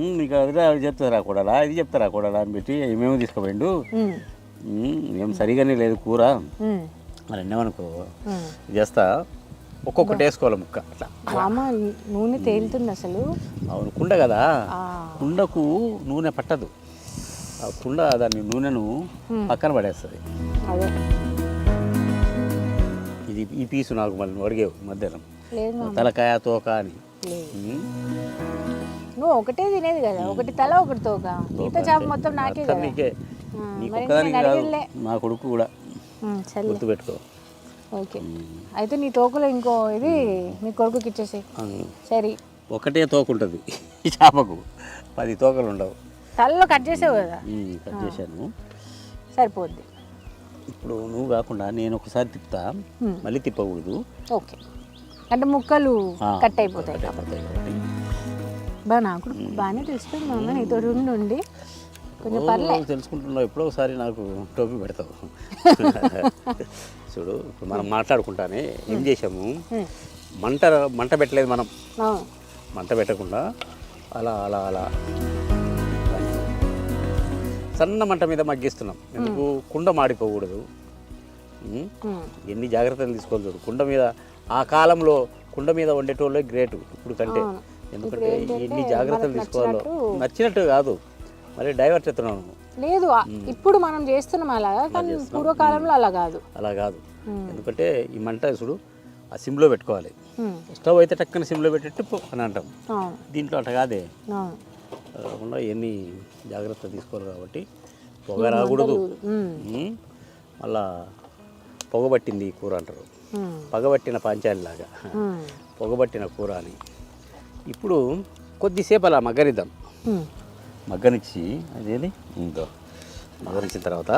ఉమ్, నీకు అది చెప్తారా కూడాలా ఇది చెప్తారా కూడాలా అని పెట్టి ఏమేమి తీసుకుపోయిండు. ఏం సరిగానే లేదు కూర. మరి. చేస్తా. ఒక్కొక్కటి వేసుకోవాలి ముక్క అట్లా. నూనె తేలుతుంది అసలు. అవును కుండ కదా. కుండకు నూనె పట్టదు. ఆ కుండ దాని నూనెను పక్కన పడేస్తుంది. ఇది ఈ పీసు నాకు మళ్ళీ అడిగేవు మధ్యాహ్నం తలకాయ తోక అని. నువ్వు ఒకటే తినేది కదా ఒకటి తల ఒకటి తోక. మిగతా చేప మొత్తం నాకే కదా. ఒక్కదానికి కాదు. మా కొడుకు కూడా. సర్లే. గుర్తుపెట్టుకో. ఓకే. అయితే నీ తోకలో ఇంకో ఇది నీ కొడుకుకి ఇచ్చేసి సరే. ఒకటే తోక ఉంటుంది. ఈ చేపకు పది తోకలు ఉండవు. తలలో కట్ చేసావు కదా. కట్ చేశాను. సరిపోద్ది. ఇప్పుడు నువ్వు కాకుండా నేను ఒకసారి తిప్పుతా. మళ్ళీ తిప్పకూడదు. ఓకే. అంటే ముక్కలు కట్ అయిపోతాయి. కట్ అయిపోతాయి. కాబట్టి. బా నాకు బాగానే తెలిసిపోయింది మా అమ్మ నీతో ఉండి కొంచెం పర్లే. తెలుసుకుంటున్నావు ఎప్పుడో ఒకసారి నాకు టోపీ పెడతావు. చూడు ఇప్పుడు మనం మాట్లాడుకుంటానే ఏం చేసాము. మంట మంట పెట్టలేదు మనం. మంట పెట్టకుండా అలా అలా అలా. సన్న మంట మీద మగ్గిస్తున్నాం. ఎందుకు? కుండ మాడిపోకూడదు. ఎన్ని జాగ్రత్తలు తీసుకోవాలి చూడు. కుండ మీద ఆ కాలంలో కుండ మీద వండేటోళ్ళే గ్రేట్ ఇప్పుడు కంటే. ఎందుకంటే ఎన్ని జాగ్రత్తలు తీసుకోవాలో. నచ్చినట్టు- కాదు. మరి డైవర్ట్ నువ్వు. లేదు ఇప్పుడు మనం చేస్తున్నాం అలాగా కానీ పూర్వకాలంలో అలా కాదు. అలా కాదు. ఎందుకంటే ఈ మంట చూడు ఆ సిమ్లో పెట్టుకోవాలి. స్టవ్ అయితే టక్కన సిమ్లో పెట్టేట్టు అని అంటాం. దీంట్లో అట్లా కాదే. కాకుండా ఎన్ని జాగ్రత్తలు తీసుకోవాలి కాబట్టి పొగ రాకూడదు. మళ్ళా పొగబట్టింది ఈ కూర అంటారు. పగబట్టిన పాంచాలిలాగా. ఉమ్. పొగబట్టిన కూర అని. ఇప్పుడు కొద్దిసేపు అలా మగ్గనిద్దాం. మగ్గనిచ్చి అదేది ఇంకో. మగ్గనిచ్చిన తర్వాత